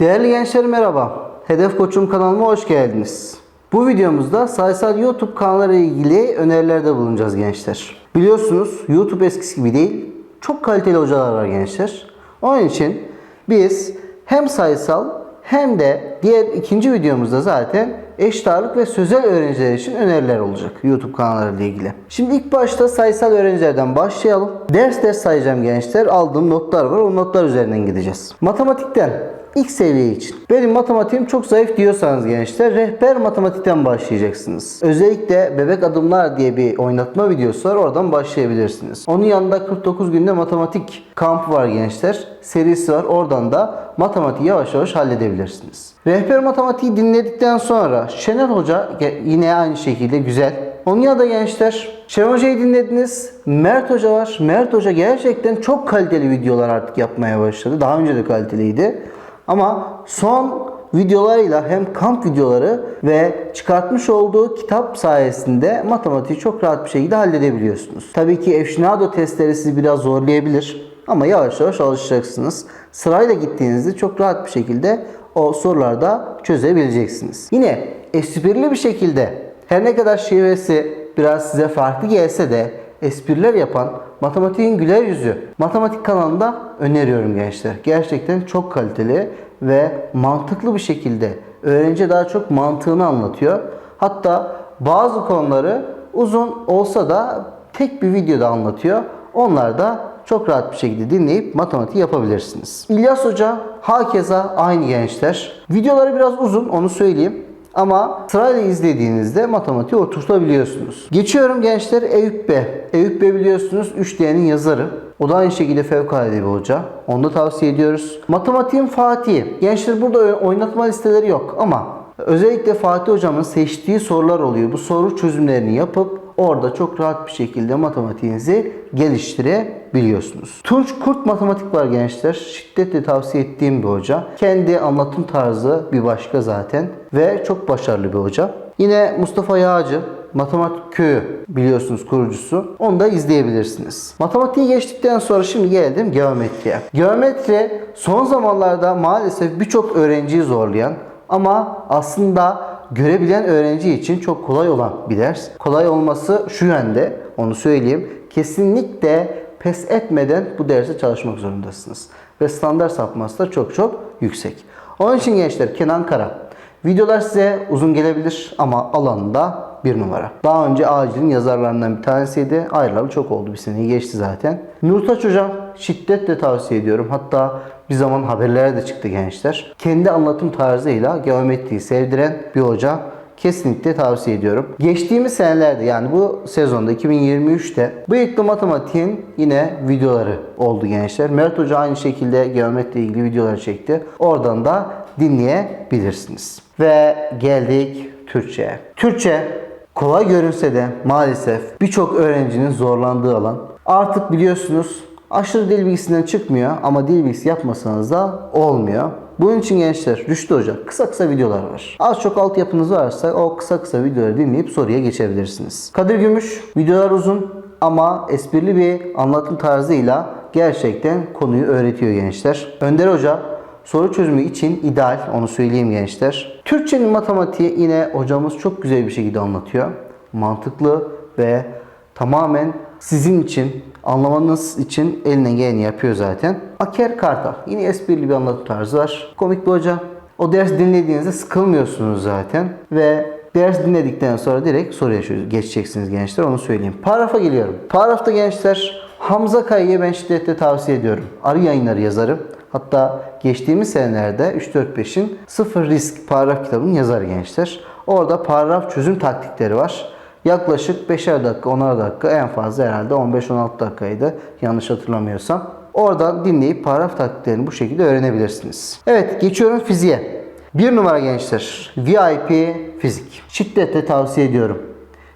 Değerli gençler merhaba. Hedef Koçum kanalıma hoş geldiniz. Bu videomuzda sayısal YouTube kanalları ile ilgili önerilerde bulunacağız gençler. Biliyorsunuz YouTube eskisi gibi değil. Çok kaliteli hocalar var gençler. Onun için biz hem sayısal hem de diğer ikinci videomuzda zaten eşit ve sözel öğrenciler için öneriler olacak YouTube kanalları ile ilgili. Şimdi ilk başta sayısal öğrencilerden başlayalım. Ders ders sayacağım gençler. Aldığım notlar var. O notlar üzerinden gideceğiz. Matematikten ilk seviye için. Benim matematiğim çok zayıf diyorsanız gençler rehber matematikten başlayacaksınız. Özellikle bebek adımlar diye bir oynatma videosu var. Oradan başlayabilirsiniz. Onun yanında 49 günde matematik kampı var gençler. Serisi var. Oradan da matematiği yavaş yavaş halledebilirsiniz. Rehber matematiği dinledikten sonra Şener Hoca yine aynı şekilde güzel. Onun yanında gençler Şener Hoca'yı dinlediniz. Mert Hoca var. Mert Hoca gerçekten çok kaliteli videolar artık yapmaya başladı. Daha önce de kaliteliydi. Ama son videolarıyla hem kamp videoları ve çıkartmış olduğu kitap sayesinde matematiği çok rahat bir şekilde halledebiliyorsunuz. Tabii ki Efşinado testleri sizi biraz zorlayabilir ama yavaş yavaş alışacaksınız. Sırayla gittiğinizde çok rahat bir şekilde o sorularda çözebileceksiniz. Yine esprili bir şekilde her ne kadar şivesi biraz size farklı gelse de espriler yapan Matematiğin Güler Yüzü matematik kanalında öneriyorum gençler. Gerçekten çok kaliteli ve mantıklı bir şekilde öğrenci daha çok mantığını anlatıyor. Hatta bazı konuları uzun olsa da tek bir videoda anlatıyor. Onlar da çok rahat bir şekilde dinleyip matematiği yapabilirsiniz. İlyas Hoca hakeza aynı gençler. Videoları biraz uzun onu söyleyeyim. Ama sırayla izlediğinizde matematiği oturtabiliyorsunuz. Geçiyorum gençler Eyüp Bey. Eyüp Bey biliyorsunuz 3D'nin yazarı. O da aynı şekilde fevkalade bir hoca. Onu da tavsiye ediyoruz. Matematiğin Fatih'i. Gençler burada oynatma listeleri yok ama özellikle Fatih hocamın seçtiği sorular oluyor. Bu soru çözümlerini yapıp orada çok rahat bir şekilde matematiğinizi geliştirebiliyorsunuz. Tunç Kurt Matematik var gençler. Şiddetle tavsiye ettiğim bir hoca. Kendi anlatım tarzı bir başka zaten ve çok başarılı bir hoca. Yine Mustafa Yağcı Matematik Köyü biliyorsunuz kurucusu. Onu da izleyebilirsiniz. Matematiği geçtikten sonra şimdi geldim geometriye. Geometri son zamanlarda maalesef birçok öğrenciyi zorlayan ama aslında görebilen öğrenci için çok kolay olan bir ders. Kolay olması şu yönde, onu söyleyeyim. Kesinlikle pes etmeden bu derse çalışmak zorundasınız. Ve standart sapması da çok çok yüksek. Onun için gençler Kenan Kara. Videolar size uzun gelebilir ama alanında bir numara. Daha önce Acil'in yazarlarından bir tanesiydi. Ayrılalı çok oldu. Bir seneyi geçti zaten. Nurtaç Hocam şiddetle tavsiye ediyorum. Hatta bir zaman haberlere de çıktı gençler. Kendi anlatım tarzıyla geometriyi sevdiren bir hoca. Kesinlikle tavsiye ediyorum. Geçtiğimiz senelerde yani bu sezonda 2023'te bıyıklı matematiğin yine videoları oldu gençler. Mert Hoca aynı şekilde geometri ilgili videolar çekti. Oradan da dinleyebilirsiniz. Ve geldik Türkçe'ye. Türkçe kolay görünse de maalesef birçok öğrencinin zorlandığı alan. Artık biliyorsunuz aşırı dil bilgisinden çıkmıyor ama dil bilgisi yapmasanız da olmuyor. Bunun için gençler Rüştü Hoca kısa kısa videolar var. Az çok altyapınız varsa o kısa kısa videoları dinleyip soruya geçebilirsiniz. Kadir Gümüş videolar uzun ama esprili bir anlatım tarzıyla gerçekten konuyu öğretiyor gençler. Önder Hoca soru çözümü için ideal onu söyleyeyim gençler. Türkçenin matematiği yine hocamız çok güzel bir şekilde anlatıyor. Mantıklı ve tamamen sizin için anlamanız için elinden geleni yapıyor zaten. Aker Kartal. Yine esprili bir anlatım tarzı var. Komik bir hoca. O ders dinlediğinizde sıkılmıyorsunuz zaten. Ve ders dinledikten sonra direkt soruya geçeceksiniz gençler. Onu söyleyeyim. Paragrafa geliyorum. Paragrafta gençler Hamza Kaya'yı ben şiddetle tavsiye ediyorum. Arı yayınları yazarı. Hatta geçtiğimiz senelerde 3-4-5'in Sıfır Risk paragraf kitabının yazarı gençler. Orada paragraf çözüm taktikleri var. Yaklaşık 5'er dakika, 10'ar dakika en fazla herhalde 15-16 dakikaydı yanlış hatırlamıyorsam. Oradan dinleyip paragraf taktiklerini bu şekilde öğrenebilirsiniz. Evet geçiyorum fiziğe. Bir numara gençler VIP fizik. Şiddetle tavsiye ediyorum.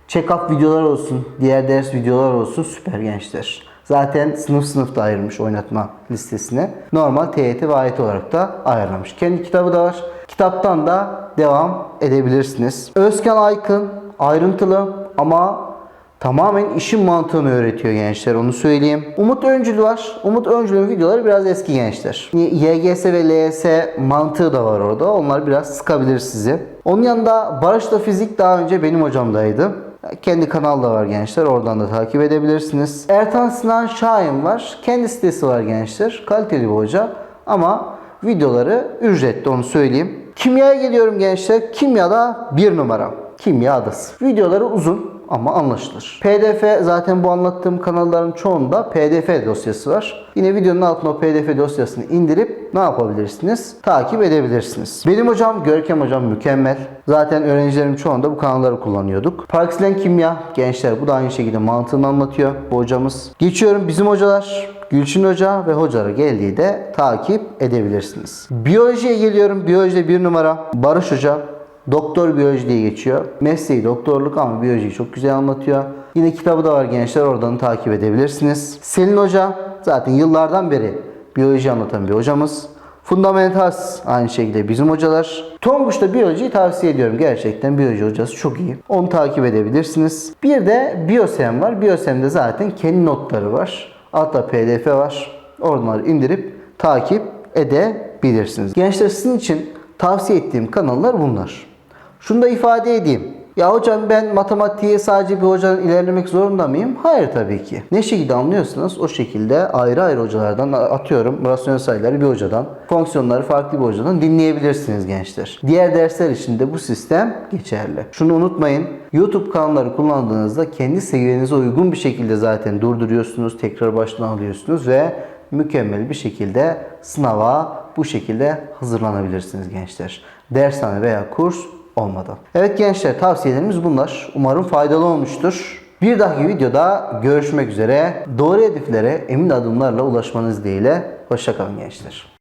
Check-up videolar olsun, diğer ders videolar olsun süper gençler. Zaten sınıf sınıf da ayırmış oynatma listesine. Normal TYT ve AYT olarak da ayarlamış. Kendi kitabı da var. Kitaptan da devam edebilirsiniz. Özkan Aykın ayrıntılı ama Tamamen işin mantığını öğretiyor gençler onu söyleyeyim. Umut Öncül var. Umut Öncül'ün videoları biraz eski gençler. YGS ve LYS mantığı da var orada. Onlar biraz sıkabilir sizi. Onun yanında Barış'la Fizik daha önce benim hocamdaydı. Kendi kanal da var gençler. Oradan da takip edebilirsiniz. Ertan Sinan Şahin var. Kendi sitesi var gençler. Kaliteli bir hoca. Ama videoları ücretli onu söyleyeyim. Kimyaya geliyorum gençler. Kimyada bir numara. Kimya adası. Videoları uzun ama anlaşılır. PDF zaten bu anlattığım kanalların çoğunda PDF dosyası var. Yine videonun altına o PDF dosyasını indirip ne yapabilirsiniz? Takip edebilirsiniz. Benim hocam Görkem hocam mükemmel. Zaten öğrencilerim çoğunda bu kanalları kullanıyorduk. Parksilen Kimya gençler bu da aynı şekilde mantığını anlatıyor bu hocamız. Geçiyorum bizim hocalar. Gülçin Hoca ve hocalara geldiği de takip edebilirsiniz. Biyolojiye geliyorum. Biyolojide bir numara Barış Hoca. Doktor biyoloji diye geçiyor. Mesleği doktorluk ama biyolojiyi çok güzel anlatıyor. Yine kitabı da var gençler oradan takip edebilirsiniz. Selin Hoca zaten yıllardan beri biyoloji anlatan bir hocamız. Fundamentals aynı şekilde bizim hocalar. Tonguç'ta biyolojiyi tavsiye ediyorum. Gerçekten biyoloji hocası çok iyi. Onu takip edebilirsiniz. Bir de Biyosem var. Biyosem'de zaten kendi notları var. Altta pdf var. Oradan indirip takip edebilirsiniz. Gençler sizin için tavsiye ettiğim kanallar bunlar. Şunu da ifade edeyim. Ya hocam ben matematiğe sadece bir hocadan ilerlemek zorunda mıyım? Hayır tabii ki. Ne şekilde anlıyorsanız o şekilde ayrı ayrı hocalardan atıyorum rasyonel sayıları bir hocadan, fonksiyonları farklı bir hocadan dinleyebilirsiniz gençler. Diğer dersler için de bu sistem geçerli. Şunu unutmayın. YouTube kanalları kullandığınızda kendi seviyenize uygun bir şekilde zaten durduruyorsunuz, tekrar baştan alıyorsunuz ve mükemmel bir şekilde sınava bu şekilde hazırlanabilirsiniz gençler. Dershane veya kurs olmadan. Evet gençler tavsiyelerimiz bunlar. Umarım faydalı olmuştur. Bir dahaki videoda görüşmek üzere. Doğru hedeflere emin adımlarla ulaşmanız dileğiyle. Hoşçakalın gençler.